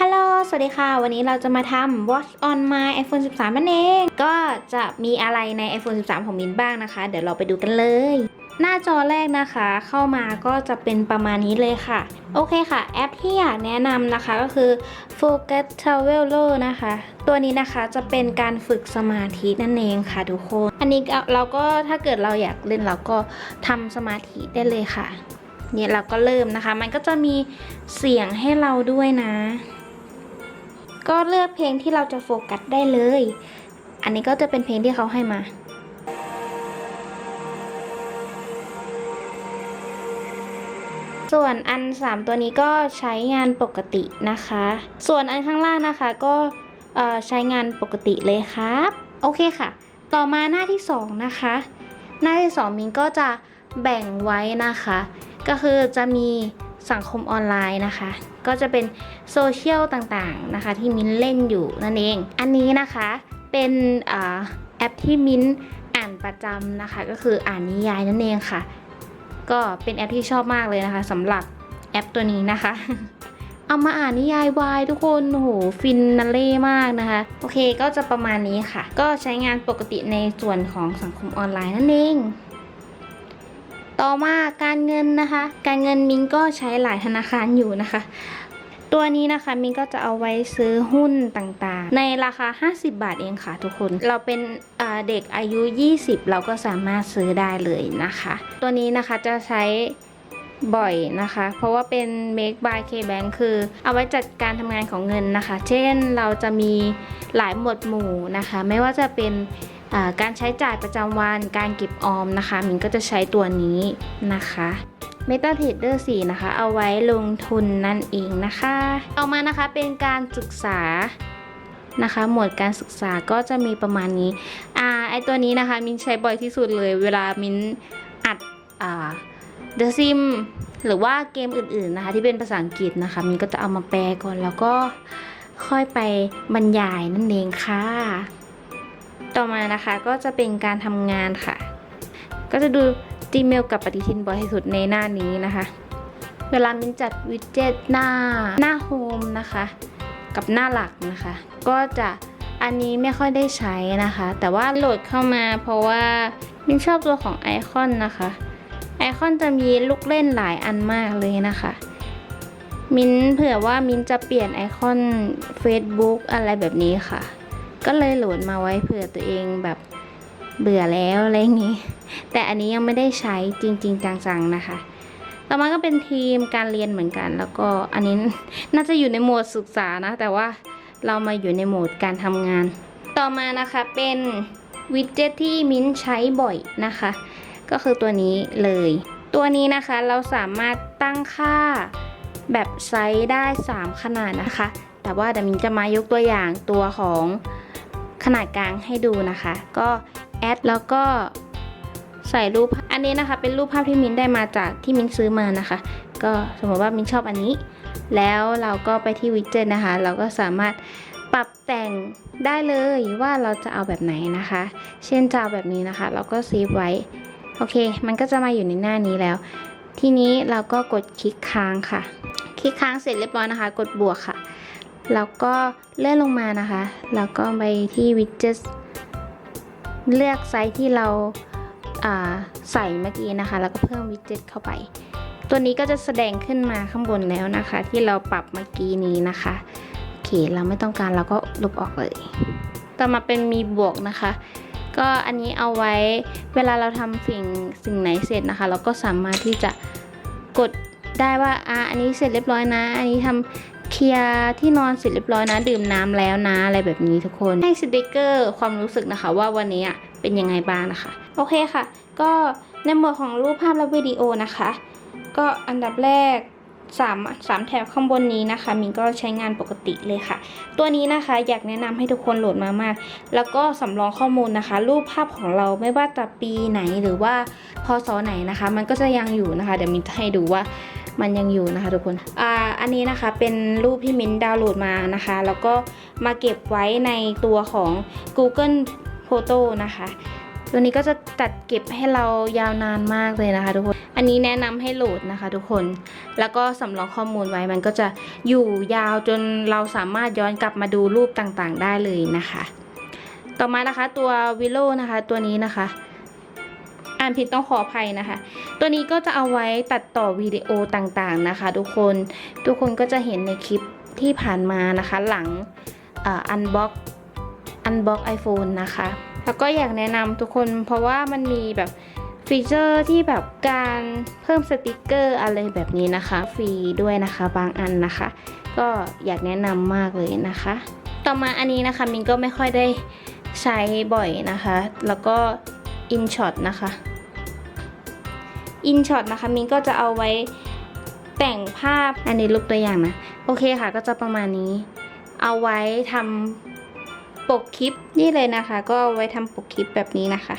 ฮัลโหล สวัสดีค่ะ วันนี้เราจะมาทำ Watch on my iPhone 13 นั่นเอง ก็จะมีอะไรใน iPhone 13 ของมินบ้างนะคะ เดี๋ยวเราไปดูกันเลย หน้าจอแรกนะคะ เข้ามาก็จะเป็นประมาณนี้เลยค่ะ โอเคค่ะ แอปที่อยากแนะนำนะคะก็คือ Focus Traveler นะคะ ตัวนี้นะคะจะเป็นการฝึกสมาธินั่นเองค่ะทุกคน อันนี้เราก็ถ้าเกิดเราอยากเล่นเราก็ทำสมาธิได้เลยค่ะ เนี่ยเราก็เริ่มนะคะ มันก็จะมีเสียงให้เราด้วยนะ ก็เลือกเพลงที่เราจะโฟกัสได้เลย อันนี้ก็จะเป็นเพลงที่เขาให้มาส่วนอัน 3 ตัวนี้ก็ใช้งานปกตินะคะ ส่วนอันข้างล่างนะคะก็ใช้งานปกติเลยครับ โอเคค่ะ ต่อมาหน้าที่ 2 นะคะ หน้าที่ 2 มินก็จะแบ่งไว้นะคะ ก็คือจะมี สังคมออนไลน์นะคะ ก็จะเป็นโซเชียลต่างๆนะคะ ที่มิ้นเล่นอยู่นั่นเอง อันนี้นะคะเป็นอแอปที่มิ้นอ่านประจำนะคะ ก็คืออ่านนิยายนั่นเองค่ะ ก็เป็นแอปที่ชอบมากเลยนะคะสำหรับแอปตัวนี้นะคะเอามาอ่านนิยายวายทุกคนโอ้โหฟินนัลเล่มากนะคะ โอเคก็จะประมาณนี้ค่ะ ก็ใช้งานปกติในส่วนของสังคมออนไลน์นั่นเอง ต่อมาการเงินนะคะ การเงินมินก็ใช้หลายธนาคารอยู่นะคะ ตัวนี้นะคะมินก็จะเอาไว้ซื้อหุ้นต่างๆ ในราคา 50 บาทเองค่ะทุกคน เราเป็นเด็กอายุ 20 เราก็สามารถซื้อได้เลยนะคะ ตัวนี้นะคะจะใช้บ่อยนะคะ เพราะว่าเป็น Make by K Bank คือเอาไว้จัดการทำงานของเงินนะคะ เช่นเราจะมีหลายหมวดหมู่นะคะ ไม่ว่าจะเป็น การใช้จ่ายประจำวันการเก็บออมนะคะมินก็จะใช้ตัวนี้นะคะ MetaTrader 4 นะคะ เอาไว้ลงทุนนั่นเองนะคะ ต่อมานะคะเป็นการศึกษานะคะ หมวดการศึกษาก็จะมีประมาณนี้อ่าไอตัวนี้นะคะ มินใช้บ่อยที่สุดเลย เวลามินอัดอ่า The Sim หรือว่าเกมอื่นๆนะคะ ที่เป็นภาษาอังกฤษนะคะ มินก็จะเอามาแปลก่อนแล้วก็ค่อยไปบรรยายนั่นเองค่ะ ต่อมานะคะก็จะเป็นการทำงานค่ะ ก็จะดู Gmail กับปฏิทินบ่อยที่สุดในหน้านี้นะคะ เวลามินจัดวิดเจ็ตหน้าหน้าโฮมนะคะ กับหน้าหลักนะคะ ก็จะอันนี้ไม่ค่อยได้ใช้นะคะ แต่ว่าโหลดเข้ามาเพราะว่ามินชอบตัวของไอคอนนะคะไอคอนจะมีลูกเล่นหลายอันมากเลยนะคะ มินเผื่อว่ามินจะเปลี่ยนไอคอน Facebook อะไรแบบนี้ค่ะ ก็เลยโหลดมาไว้เผื่อตัวเองแบบเบื่อแล้วอะไรอย่างงี้ แต่อันนี้ยังไม่ได้ใช้จริง ๆ จังๆนะคะ ต่อมาก็เป็นทีมการเรียนเหมือนกัน แล้วก็อันนี้น่าจะอยู่ในโหมดศึกษานะ แต่ว่าเรามาอยู่ในโหมดการทำงาน ต่อมานะคะเป็นวิดเจ็ตที่มิ้นใช้บ่อยนะคะ ก็คือตัวนี้เลย ตัวนี้นะคะเราสามารถตั้งค่าแบบไซส์ได้ 3 ขนาดนะคะ แต่ว่าเดี๋ยวมิ้นจะมายกตัวอย่างตัวของ ขนาดกลางให้ดูนะคะ ก็แอดแล้วก็ใส่รูป อันนี้นะคะ เป็นรูปภาพที่มินได้มาจากที่มินซื้อมานะคะ ก็สมมติว่ามินชอบอันนี้ แล้วเราก็ไปที่วิดเจ็ตนะคะ เราก็สามารถปรับแต่งได้เลยว่าเราจะเอาแบบไหนนะคะ เช่นจะเอาแบบนี้นะคะ เราก็เซฟไว้ โอเค มันก็จะมาอยู่ในหน้านี้แล้ว ทีนี้เราก็กดคลิกค้างค่ะ คลิกค้างเสร็จเรียบร้อยนะคะ กดบวกค่ะ แล้วก็เลื่อนลงมานะคะ แล้วก็ไปที่วิดเจ็ตเลือกไซส์ที่เราาใส่เมื่อกี้นะคะ แล้วก็เพิ่มวิดเจ็ตเข้าไป ตัวนี้ก็จะแสดงขึ้นมาข้างบนแล้วนะคะ ที่เราปรับเมื่อกี้นี้นะคะโอเคเราไม่ต้องการเราก็ลบออกเลย ต่อมาเป็นมีบวกนะคะก็อันนี้เอาไว้เวลาเราทำสิ่งสิ่งไหนเสร็จนะคะ เราก็สามารถที่จะกดได้ว่าอะอันนี้เสร็จเรียบร้อยนะ อันนี้ทำ เคลียร์ที่นอนเสร็จเรียบร้อยนะ ดื่มน้ำแล้วนะอะไรแบบนี้ทุกคนให้สติกเกอร์ความรู้สึกนะคะ ว่าวันนี้อะเป็นยังไงบ้างนะคะ โอเคค่ะ ก็ในหมวดของรูปภาพและวิดีโอนะคะ ก็อันดับแรกสามสามแถบข้างบนนี้นะคะมินก็ใช้งานปกติเลยค่ะ ตัวนี้นะคะอยากแนะนำให้ทุกคนโหลดมามาก แล้วก็สำรองข้อมูลนะคะ รูปภาพของเราไม่ว่าจะปีไหนหรือว่าพศไหนนะคะ มันก็จะยังอยู่นะคะ เดี๋ยวมินจะให้ดูว่า มันยังอยู่นะคะทุกคนอ่าอันนี้นะคะเป็นรูปที่มิ้นดาวน์โหลดมานะคะ แล้วก็มาเก็บไว้ในตัวของ Google Photo นะคะ ตัวนี้ก็จะตัดเก็บให้เรายาวนานมากเลยนะคะทุกคน อันนี้แนะนำให้โหลดนะคะทุกคน แล้วก็สำรองข้อมูลไว้มันก็จะอยู่ยาวจนเราสามารถย้อนกลับมาดูรูปต่างๆ ได้เลยนะคะ ต่อมานะคะตัววิโลนะคะตัวนี้นะคะานผิดต้องขออภัยนะคะ ตัวนี้ก็จะเอาไว้ตัดต่อวิดีโอต่างๆนะคะ ทุกคนทุกคนก็จะเห็นในคลิปที่ผ่านมานะคะ หลังอันบ็อกอันบ็อกไอโฟนนะคะ แล้วก็อยากแนะนำทุกคนเพราะว่ามันมีแบบฟีเจอร์ที่แบบการเพิ่มสติกเกอร์อะไรแบบนี้นะคะ ฟรีด้วยนะคะบางอันนะคะ ก็อยากแนะนำมากเลยนะคะ ต่อมาอันนี้นะคะมินก็ไม่ค่อยได้ใช้บ่อยนะคะ แล้วก็ InShot นะคะ InShot นะคะมินก็จะเอาไว้แต่งภาพอันนี้รูปตัวอย่างนะ โอเคค่ะก็จะประมาณนี้ เอาไว้ทำปกคลิปนี่เลยนะคะ ก็เอาไว้ทำปกคลิปแบบนี้นะคะ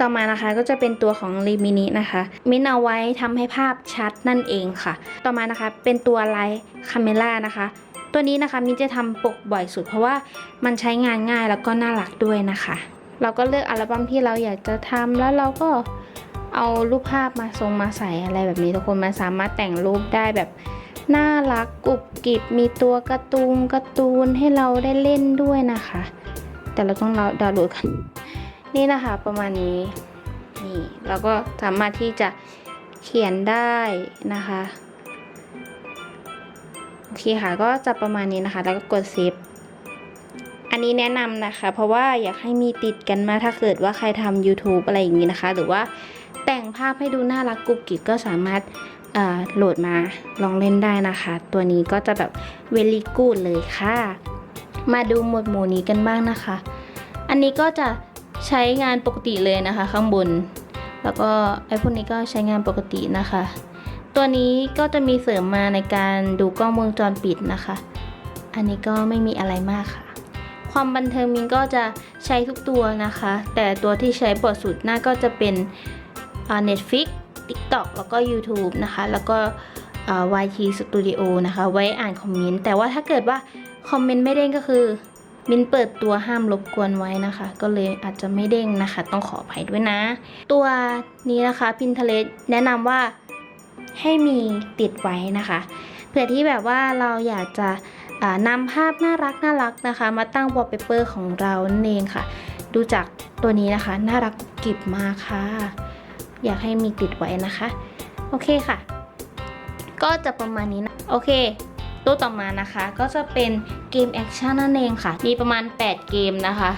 ต่อมานะคะก็จะเป็นตัวของ r e m i n i นะคะมินเอาไว้ทำให้ภาพชัดนั่นเองค่ะ ต่อมานะคะเป็นตัว Light Camera นะคะตัวนี้นะคะมินจะทำปกบ่อยสุด เพราะว่ามันใช้งานง่ายแล้วก็น่ารักด้วยนะคะ เราก็เลือกอัลบั้มที่เราอยากจะทำแล้วเราก็ เอารูปภาพมาทรงมาใส่อะไรแบบนี้ทุกคนมันสามารถแต่งรูปได้แบบน่ารักกรุบกริบมีตัวการ์ตูนการ์ตูนให้เราได้เล่นด้วยนะคะ แต่เราต้องเราดาวน์โหลดกันนี่นะคะประมาณนี้นี่เราก็สามารถที่จะเขียนได้นะคะโอเคค่ะก็จะประมาณนี้นะคะ แล้วก็กดเซฟอันนี้แนะนำนะคะ เพราะว่าอยากให้มีติดกันมาถ้าเกิดว่าใครทำ YouTube อะไรอย่างนี้นะคะ หรือว่า แต่งภาพให้ดูน่ารักกุบกิบก็สามารถโหลดมาลองเล่นได้นะคะ ตัวนี้ก็จะแบบเวลีกูดเลยค่ะ มาดูหมวดหมู่นี้กันบ้างนะคะ อันนี้ก็จะใช้งานปกติเลยนะคะ ข้างบน แล้วก็ไอพวกนี้ก็ใช้งานปกตินะคะ ตัวนี้ก็จะมีเสริมมาในการดูกล้องวงจรปิดนะคะ อันนี้ก็ไม่มีอะไรมากค่ะ ความบันเทิงมินก็จะใช้ทุกตัวนะคะ แต่ตัวที่ใช้บ่อยสุดน่าก็จะเป็น Netflix TikTok แล้วก็ YouTube นะคะ แล้วก็ YT Studio นะคะ ไว้อ่านคอมเมนต์ แต่ว่าถ้าเกิดว่าคอมเมนต์ไม่เด้งก็คือมินเปิดตัวห้ามรบกวนไว้นะคะ ก็เลยอาจจะไม่เด้งนะคะ ต้องขออภัยด้วยนะ ตัวนี้นะคะ Pinterest แนะนำว่าให้มีติดไว้นะคะ เผื่อที่แบบว่าเราอยากจะนำภาพน่ารักน่ารักนะคะ มาตั้งวอลเปเปอร์ของเรานั่นเองค่ะ ดูจากตัวนี้นะคะ น่ารักกิบมากค่ะ อยากให้มีติดไว้นะคะ โอเคค่ะ ก็จะประมาณนี้นะ โอเค ตัวต่อมานะคะก็จะเป็นเกมแอคชั่นนั่นเองค่ะ มีประมาณ 8 เกมนะคะ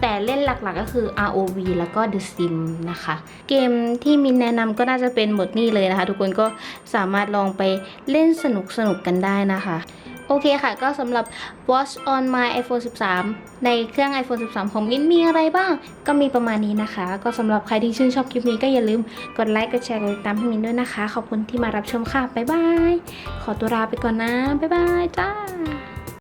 แต่เล่นหลักๆก็คือ ROV แล้วก็ The Sim นะคะ เกมที่มินแนะนำก็น่าจะเป็นหมดนี้เลยนะคะ ทุกคนก็สามารถลองไปเล่นสนุกๆกันได้นะคะ โอเคค่ะ ก็สำหรับ Watch on my iPhone 13 ในเครื่อง iPhone 13 ของมินมีอะไรบ้าง ก็มีประมาณนี้นะคะ ก็สำหรับใครที่ชื่นชอบคลิปนี้ก็อย่าลืมกดไลค์กดแชร์กดติดตามให้มินด้วยนะคะ ขอบคุณที่มารับชมค่ะ บ๊ายบาย ขอตัวลาไปก่อนนะ บ๊ายบายจ้า